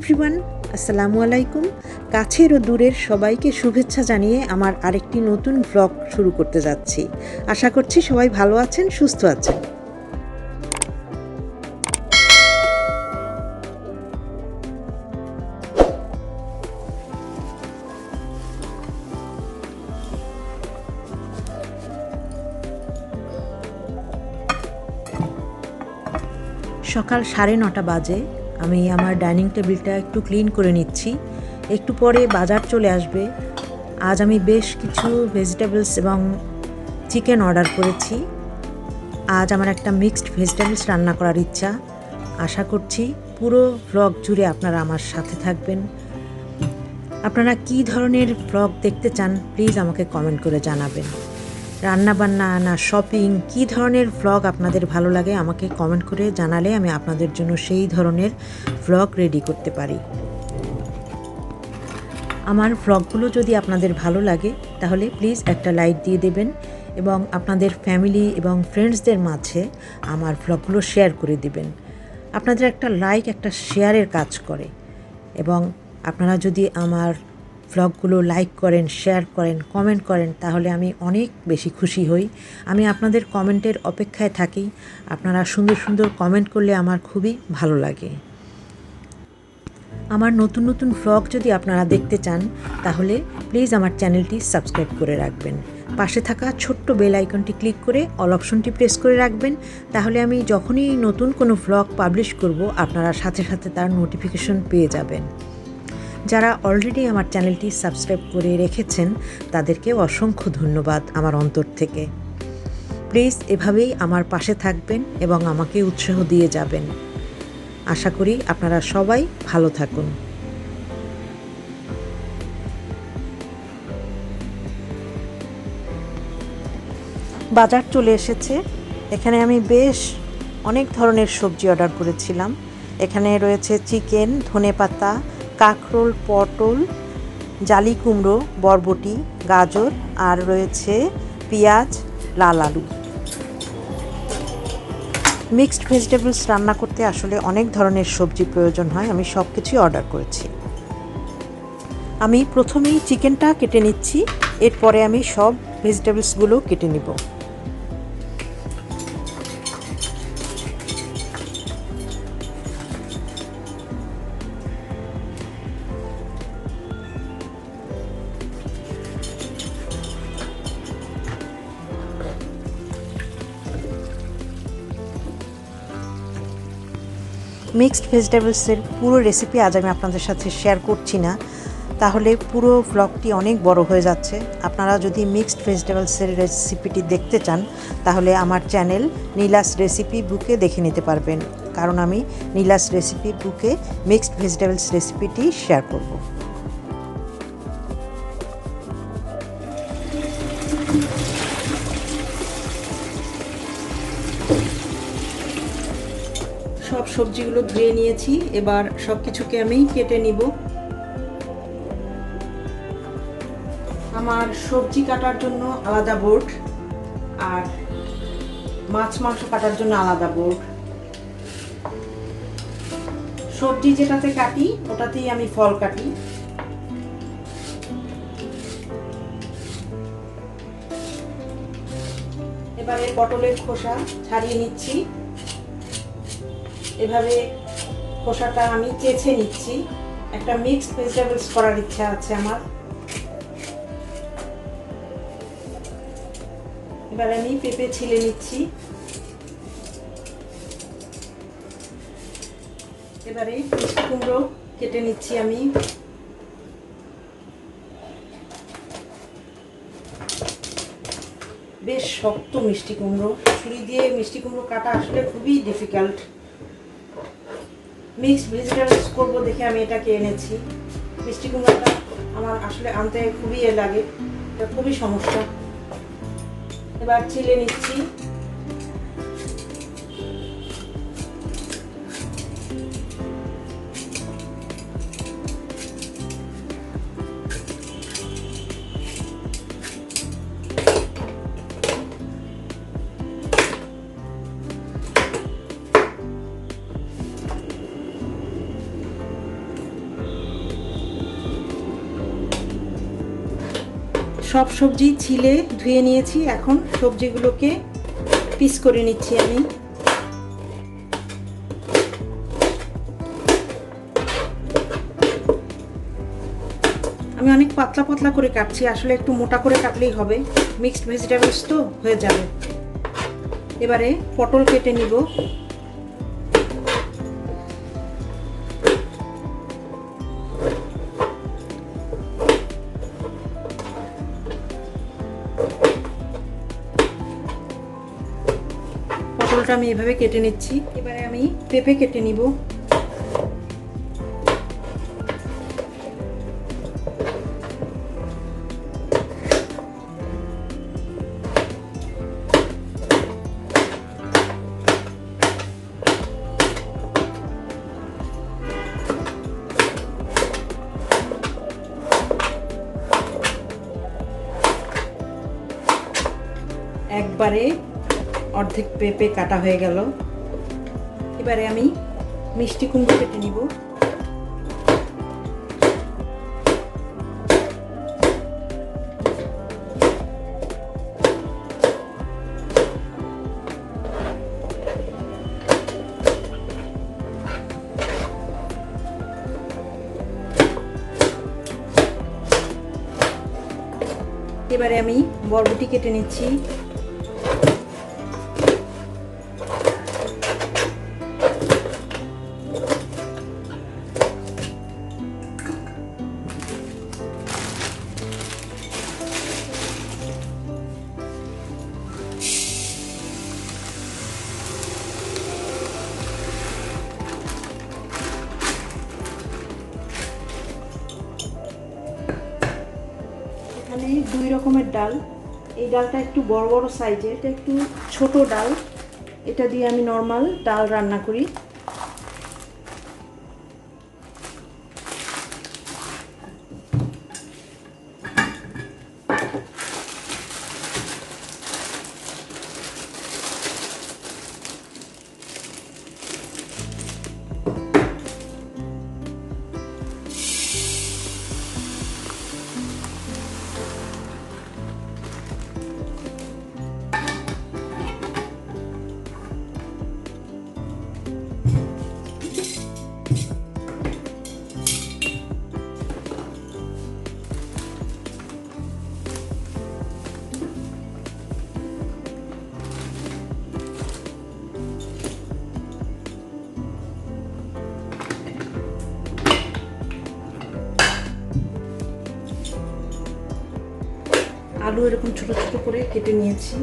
Everyone আসসালামু আলাইকুম। কাছের ও দূরের সবাইকে শুভেচ্ছা জানিয়ে আমার আরেকটি নতুন ব্লগ শুরু করতে যাচ্ছি। আশা করছি সবাই ভালো আছেন, সুস্থ আছেন। সকাল সাড়ে নটা বাজে। আমি আমার ডাইনিং টেবিলটা একটু ক্লিন করে নিচ্ছি। একটু পরে বাজার চলে আসবে। আজ আমি বেশ কিছু ভেজিটেবলস এবং চিকেন অর্ডার করেছি। আজ আমার একটা মিক্সড ভেজিটেবলস রান্না করার ইচ্ছা। আশা করছি পুরো ব্লগ জুড়ে আপনারা আমার সাথে থাকবেন। আপনারা কী ধরনের ব্লগ দেখতে চান প্লিজ আমাকে কমেন্ট করে জানাবেন। রান্নাবান্না, না শপিং কী ধরনের ভ্লগ আপনাদের ভালো লাগে আমাকে কমেন্ট করে জানালে আমি আপনাদের জন্য সেই ধরনের ভ্লগ রেডি করতে পারি। আমার ভ্লগগুলো যদি আপনাদের ভালো লাগে, তাহলে প্লিজ একটা লাইক দিয়ে দেবেন এবং আপনাদের ফ্যামিলি এবং ফ্রেন্ডসদের মাঝে আমার ভ্লগগুলো শেয়ার করে দিবেন। আপনাদের একটা লাইক একটা শেয়ারের কাজ করে এবং আপনারা যদি আমার ভ্লগগুলো লাইক করেন শেয়ার করেন কমেন্ট করেন, তাহলে আমি অনেক বেশি খুশি হই। আমি আপনাদের কমেন্টের অপেক্ষায় থাকি। আপনারা সুন্দর সুন্দর কমেন্ট করলে আমার খুবই ভালো লাগে। আমার নতুন নতুন ভ্লগ যদি আপনারা দেখতে চান, তাহলে প্লিজ আমার চ্যানেলটি সাবস্ক্রাইব করে রাখবেন। পাশে থাকা ছোট্ট বেল আইকনটি ক্লিক করে অল অপশনটি প্রেস করে রাখবেন। তাহলে আমি যখনই নতুন কোনো ভ্লগ পাবলিশ করব, আপনারা সাথে সাথে তার নোটিফিকেশন পেয়ে যাবেন। যারা অলরেডি আমার চ্যানেলটি সাবস্ক্রাইব করে রেখেছেন তাদেরকে অসংখ্য ধন্যবাদ আমার অন্তর থেকে। প্লিজ এভাবেই আমার পাশে থাকবেন এবং আমাকে উৎসাহ দিয়ে যাবেন। আশা করি আপনারা সবাই ভালো থাকুন। বাজার চলে এসেছে। এখানে আমি বেশ অনেক ধরনের সবজি অর্ডার করেছিলাম। এখানে রয়েছে চিকেন ধনে পাতা কাঁকরোল, পটল, জালি কুমড়ো, বরবটি, গাজর আর রয়েছে পেঁয়াজ, লাল আলু। মিক্সড ভেজিটেবলস রান্না করতে আসলে অনেক ধরনের সবজি প্রয়োজন হয়, আমি সব কিছুই অর্ডার করেছি। আমি প্রথমেই চিকেনটা কেটে নিচ্ছি, এরপরে আমি সব ভেজিটেবলসগুলো কেটে নিব। মিক্সড ভেজিটেবলসের পুরো রেসিপি আজ আমি আপনাদের সাথে শেয়ার করছি না। তাহলে পুরো ব্লগটি অনেক বড় হয়ে যাচ্ছে। আপনারা যদি মিক্সড ভেজিটেবলসের রেসিপিটি দেখতে চান, তাহলে আমার চ্যানেল নীলাস রেসিপি বুকে দেখে নিতে পারবেন। কারণ আমি নীলাস রেসিপি বুকে মিক্সড ভেজিটেবলস রেসিপিটি শেয়ার করব। সবজিগুলো ধুয়ে নিয়েছি। এবার সব কিছুকে আমি কেটে নিব। আমার সবজি কাটার জন্য আলাদা বোর্ড আর মাছ মাংস কাটার জন্য আলাদা বোর্ড। সবজি যেটাতে কাটি, ওটাতেই আমি ফল কাটি। এবারে পটলের খোসা ছাড়িয়ে নিচ্ছি। এভাবে খোসাটা আমি চেছে নিচ্ছি। একটা মিক্সড ভেজিটেবলস করার ইচ্ছা আছে আমার। এবার আমি পেঁপে ছিলে নিচ্ছি। এবারে মিষ্টি কুমড়ো কেটে নিচ্ছি আমি। বেশ শক্ত মিষ্টি কুমড়ো। ছুরি দিয়ে মিষ্টি কুমড়ো কাটা আসলে খুবই ডিফিকাল্ট মিক্সড ভেজিটেবলস করব দেখে আমি এটাকে এনেছি। মিষ্টি কুমড়াটা আমার আসলে আনতে খুবই এ লাগে, এটা খুবই সমস্যা। এবার চিলে নিচ্ছি। সব সবজি ছিলে ধুয়ে নিয়েছি। এখন সবজিগুলোকে পিস করে নিচ্ছি আমি। আমি অনেক পাতলা পাতলা করে কাটছি, আসলে একটু মোটা করে কাটলেই হবে। মিক্সড ভেজিটেবলস তো হয়ে যাবে। এবারে পটল কেটে নিব। পটলটা আমি এভাবে কেটে নিচ্ছি। এবারে আমি পেঁপে কেটে নিব। একবারে অর্ধেক পেঁপে কাটা হয়ে গেল। এবারে আমি মিষ্টি কুমড়ো কেটে নিব। এবারে আমি বরবটি কেটে নিচ্ছি। এখানে দুই রকমের ডাল। এই ডালটা একটু বড় বড় সাইজের এটা একটু ছোট ডাল। এটা দিয়ে আমি নর্মাল ডাল রান্না করি। আলু এরকম ছোট ছোট করে কেটে নিয়েছি।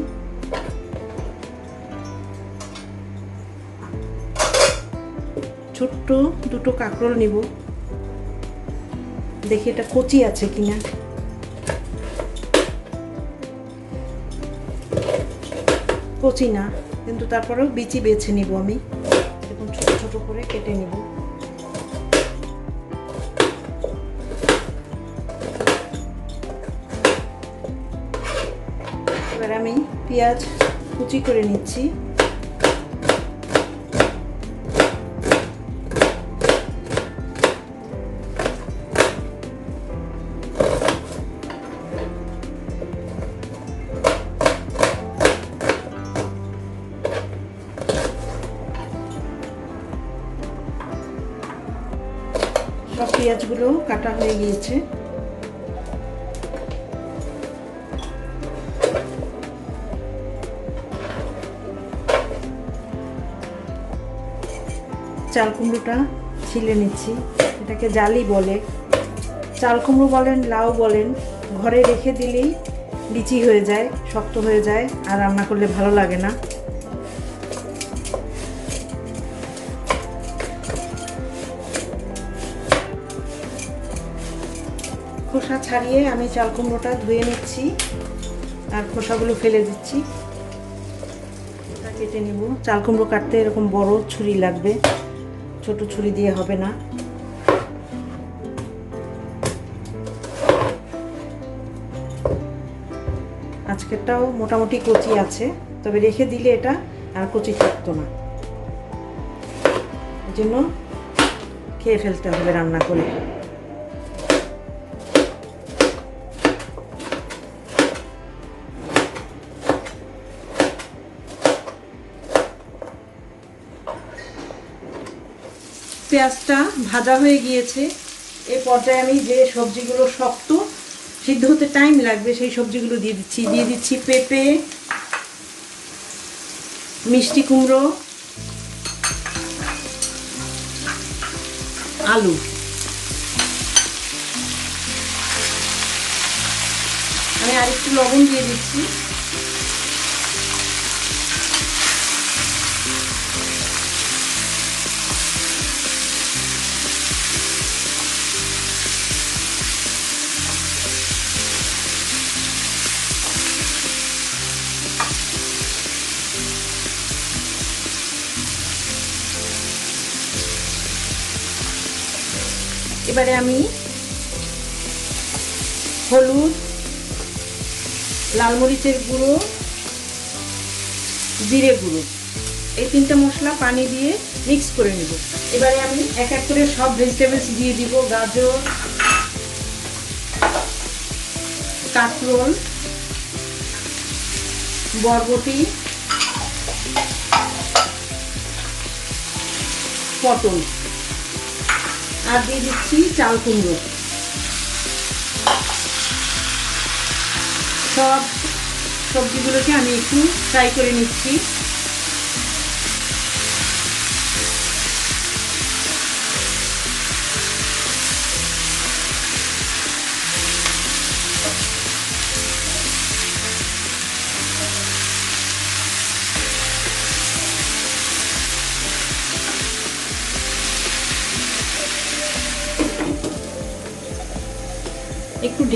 ছোট্ট দুটো কাঁকরোল নিব। দেখি এটা কচি আছে কিনা। কচি না, কিন্তু তারপরেও বিচি বেছে নিব আমি। এরকম ছোট ছোট করে কেটে নিব। এবার আমি পেঁয়াজ কুচি করে নিচ্ছি। সব পেঁয়াজগুলো কাটা হয়ে গিয়েছে। চাল কুমড়োটা ছিলে নিচ্ছি। এটাকে জালি বলে। চাল কুমড়ো বলেন, লাউ বলেন, ঘরে রেখে দিলেই বিচি হয়ে যায়, শক্ত হয়ে যায়, আর রান্না করলে ভালো লাগে না। খোসা ছাড়িয়ে আমি চাল কুমড়োটা ধুয়ে নিচ্ছি, আর খোসাগুলো ফেলে দিচ্ছি। কেটে নিব। চাল কুমড়ো কাটতে এরকম বড় ছুরি লাগবে। ছোট ছুরি দিয়ে হবে না। আজকেরটাও মোটামুটি কচি আছে, তবে রেখে দিলে এটা আর কচি থাকতো না। জন্য খেয়ে ফেলতে হবে রান্না করে। পেঁয়াজটা ভাজা হয়ে গিয়েছে। এই পর্যায়ে আমি যে সবজিগুলো শক্ত, সিদ্ধ হতে টাইম লাগবে, সেই সবজিগুলো দিয়ে দিচ্ছি। দিয়ে দিচ্ছি পেঁপে, মিষ্টি কুমড়ো, আলু। আমি আরেকটু লবণ দিয়ে দিচ্ছি। এবারে আমি হলুদ, লাল মরিচের গুঁড়ো, জিরে গুঁড়ো। এই তিনটে মশলা পানি দিয়ে মিক্স করে নেব। এবারে আমি এক এক করে সব ভেজিটেবলস দিয়ে দিব। গাজর কাঁকরোল বরবটি, পটল। আর দিয়ে দিচ্ছি চাল কুমড়ো। সব সবজিগুলোকে আমি একটু ফ্রাই করে নিচ্ছি।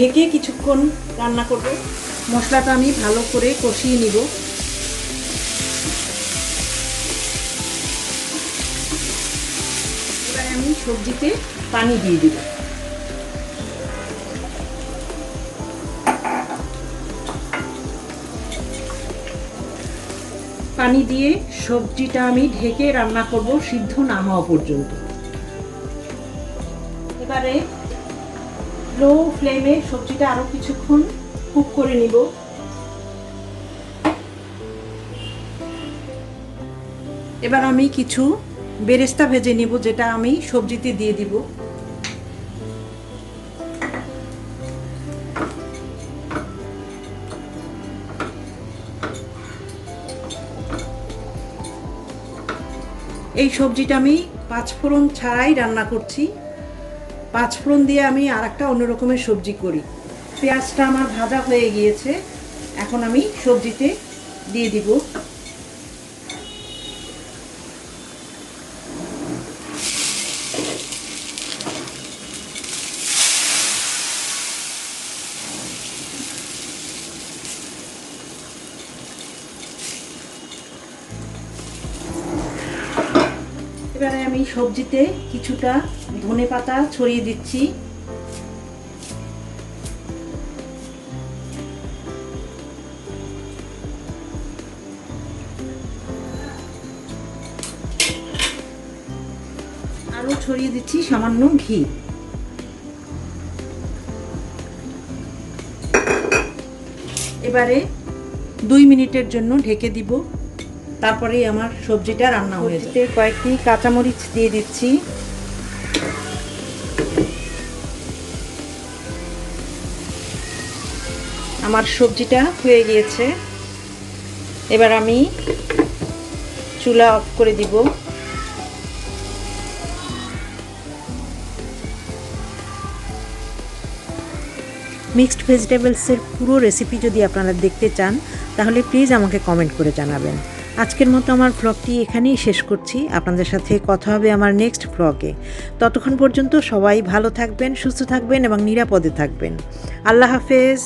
ঢেকে কিছুক্ষণ রান্না করব। মশলাটা আমি ভালো করে কষিয়ে নিব। আমি সবজিতে পানি দিয়ে দিব। পানি দিয়ে সবজিটা আমি ঢেকে রান্না করব সিদ্ধ না হওয়া পর্যন্ত। এবারে লো ফ্লেমে সবজিটা আরও কিছুক্ষণ কুক করে নিব। এবার আমি কিছু বেরেস্তা ভেজে নিব, যেটা আমি সবজিতে দিয়ে দিব। এই সবজিটা আমি পাঁচফোড়ন ছাড়াই রান্না করছি। পাঁচফোড়ন দিয়ে আমি আর একটা অন্য রকমের সবজি করি। পেঁয়াজটা আমার ভাজা হয়ে গিয়েছে। এখন আমি সবজিতে দিয়ে দিব। এবারে আমি সবজিতে কিছুটা ধনে পাতা ছড়িয়ে দিচ্ছি। আরও ছড়িয়ে দিচ্ছি সামান্য ঘি। এবারে দুই মিনিটের জন্য ঢেকে দিব। তারপরেই আমার সবজিটা রান্না হয়ে যাবে। কয়েকটি কাঁচামরিচ দিয়ে দিচ্ছি। আমার সবজিটা হয়ে গিয়েছে। এবার আমি চুলা অফ করে দিব। মিক্সড ভেজিটেবলসের পুরো রেসিপি যদি আপনারা দেখতে চান, তাহলে প্লিজ আমাকে কমেন্ট করে জানাবেন। আজকের মতো আমার ভ্লগটি এখানেই শেষ করছি। আপনাদের সাথে কথা হবে আমার নেক্সট ভ্লগে ততক্ষণ পর্যন্ত সবাই ভালো থাকবেন, সুস্থ থাকবেন এবং নিরাপদে থাকবেন। আল্লাহ হাফেজ।